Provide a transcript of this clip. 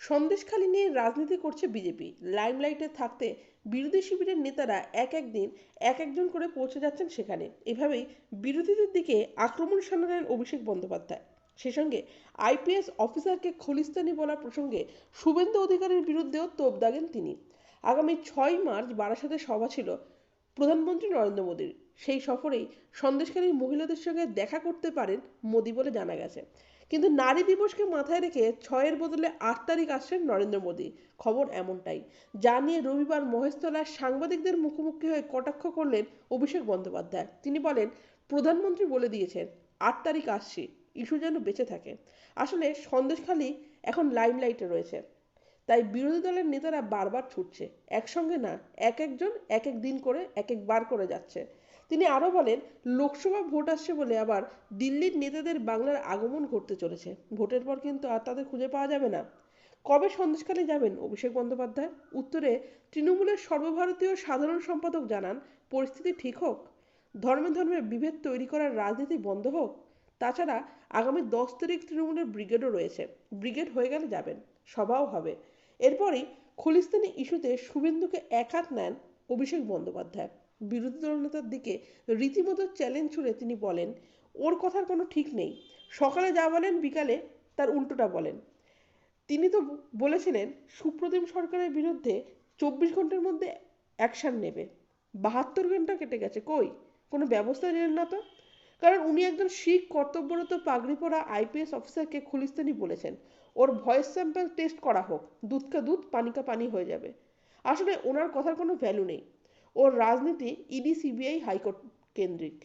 সন্দেশখালি নিয়ে রাজনীতি করছে বিজেপি। লাইমলাইটে থাকতে বিরোধী শিবিরের নেতারা এক এক দিন, এক একজন করে পৌঁছে যাচ্ছেন সেখানে। এভাবেই বিরোধীদের দিকে আক্রমণ সামলালেন অভিষেক বন্দ্যোপাধ্যায়। সে সঙ্গে আইপিএস অফিসারকে খলিস্তানি বলা প্রসঙ্গে শুভেন্দু অধিকারীর বিরুদ্ধেও তোপ দাগেন তিনি। আগামী ছয় মার্চ বারাসাতে সভা ছিল। প্রধানমন্ত্রী নরেন্দ্র মোদীর। সেই সফরেই সন্দেশকারী মহিলাদের সঙ্গে দেখা করতে পারেন মোদী বলে জানা গেছে। কিন্তু নারী দিবসকে মাথায় রেখে ছয়ের বদলে আট তারিখ আসছেন নরেন্দ্র মোদী। খবর এমনটাই। যা নিয়ে রবিবার মহেশতলায় সাংবাদিকদের মুখোমুখি হয়ে কটাক্ষ করলেন অভিষেক বন্দ্যোপাধ্যায়। তিনি বলেন, প্রধানমন্ত্রী বলে দিয়েছেন, আট তারিখ আসছি, ইস্যু যেন বেঁচে থাকে। আসলে সন্দেশখালি এখন লাইমলাইটে রয়েছে। তাই বিরোধী দলের নেতারা বারবার ছুটছে। একসঙ্গে না, এক একজন এক এক দিন করে এক একবার করে যাচ্ছে। তিনি আরও বলেন, লোকসভা ভোট আসছে বলে আবার দিল্লির নেতাদের বাংলার আগমন ঘটতে চলেছে। ভোটের পর কিন্তু আর তাদের খুঁজে পাওয়া যাবে না। কবে সন্দেশকালে যাবেন অভিষেক বন্দ্যোপাধ্যায়? উত্তরে, তৃণমূলের সর্বভারতীয় সাধারণ সম্পাদক জানান, পরিস্থিতি ঠিক হোক, ধর্মে ধর্মে বিভেদ তৈরি করার রাজনীতি বন্ধ হোক। তাছাড়া আগামী দশ তারিখ তৃণমূলের ব্রিগেডও রয়েছে। ব্রিগেড হয়ে গেলে যাবেন, সভাও হবে। এরপরই খলিস্তানি ইস্যুতে শুভেন্দুকে এক হাত নেন অভিষেক বন্দ্যোপাধ্যায়। বিরোধী দলনেতার দিকে রীতিমতো চ্যালেঞ্জ ছুড়ে তিনি বলেন, ওর কথার কোনো ঠিক নেই। সকালে যা বলেন, বিকালে তার উল্টোটা বলেন। তিনি তো বলেছিলেন, সুপ্রতিম সরকারের বিরুদ্ধে চব্বিশ ঘণ্টার মধ্যে অ্যাকশান নেবে। বাহাত্তর ঘণ্টা কেটে গেছে। কই? কোনো ব্যবস্থা নিলেন না তো? কারণ উনি একজন শিখ, কর্তব্যরত পাগড়ি পরা আইপিএস অফিসারকে খুলিস্তানি বলেছেন। ওর ভয়েস স্যাম্পল টেস্ট করা হোক দুধ কা দুধ, পানিকা পানি হয়ে যাবে। আসলে ওনার কথার কোনো ভ্যালু নেই। ওর রাজনীতি ইডি, সিবিআই হাইকোর্ট কেন্দ্রিক।